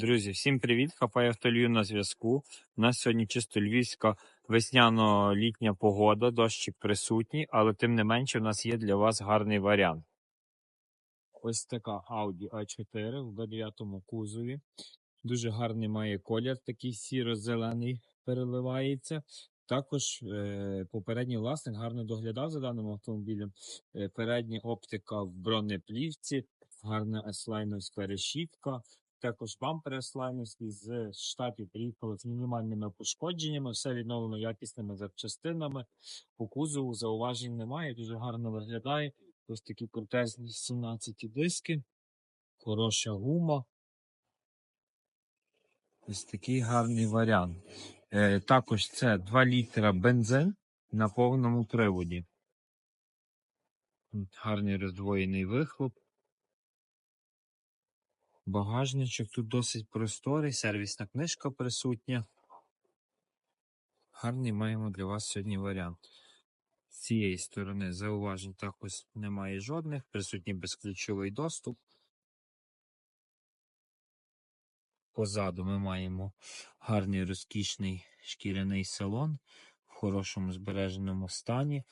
Друзі, всім привіт! Хапай автолью на зв'язку. У нас сьогодні чисто львівська весняно-літня погода, дощик присутній, але тим не менше у нас є для вас гарний варіант. Ось така Audi A4 в B9 кузові. Дуже гарний має колір, такий сіро-зелений переливається. Також е, попередній власник гарно доглядав за даним автомобілем. Е, передня оптика в бронеплівці, гарна S-лайновська решітка. Також бампер слаймовський з штатів приїхали з мінімальними пошкодженнями, все відновлено якісними запчастинами. По кузову зауважень немає, дуже гарно виглядає. Ось такі крутезні 17 диски, хороша гума. Ось такий гарний варіант. Е, також це 2 літра бензин на повному приводі. Гарний роздвоєний вихлоп. Багажничок тут досить просторий, сервісна книжка присутня. Гарний маємо для вас сьогодні варіант. З цієї сторони зауважень також немає жодних, присутній безключовий доступ. Позаду ми маємо гарний розкішний шкіряний салон в хорошому збереженому стані.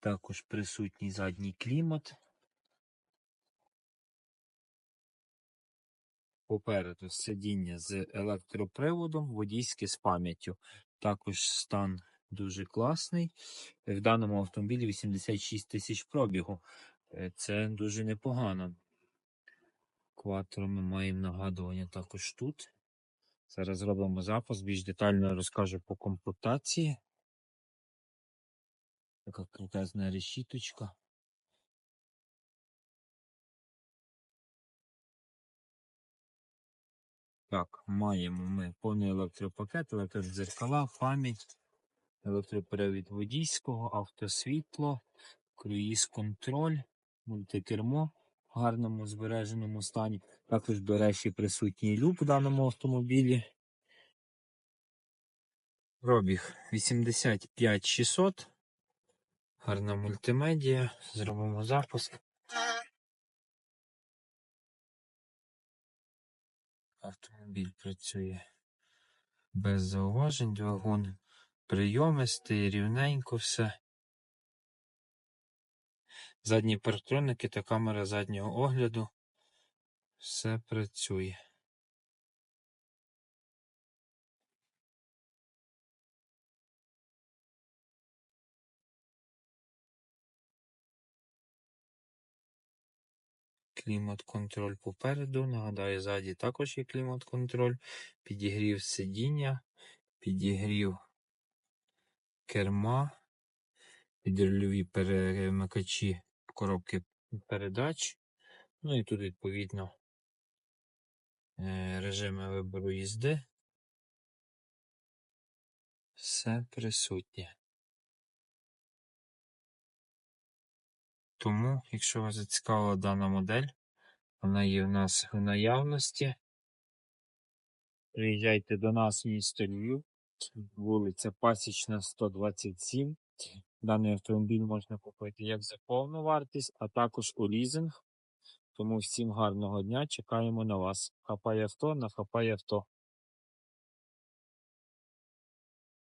Також присутній задній клімат. Попереду сидіння з електроприводом, водійське з пам'яттю. Також стан дуже класний. В даному автомобілі 86 тисяч пробігу. Е, Це дуже непогано. Кватро ми маємо нагадування також тут. Зараз зробимо запис, більш детально розкажу по комплектації. Така крутезна решіточка. Так, маємо ми повний електропакет, електродзеркала, пам'ять, електропривід водійського, автосвітло, круїз-контроль, мультикермо в гарному збереженому стані. Також, до речі, присутній люк в даному автомобілі. Пробіг 85600. Гарна мультимедіа. Зробимо запуск. Автомобіль працює без зауважень, двигун прийомистий, рівненько все. Задні парктроники та камера заднього огляду. Все працює. Клімат-контроль попереду. Нагадаю, ззаді також є клімат-контроль. Підігрів сидіння, підігрів керма, підрульові перемикачі коробки передач. Ну і тут, відповідно, е, режими вибору їзди. Все присутнє. Тому, якщо вас зацікавила дана модель, вона є в нас в наявності. Приїжджайте до нас в місто Львів, вулиця Пасічна, 127. Даний автомобіль можна купити як за повну вартість, а також у лізинг. Тому всім гарного дня. Чекаємо на вас. Хапай авто на хапай авто.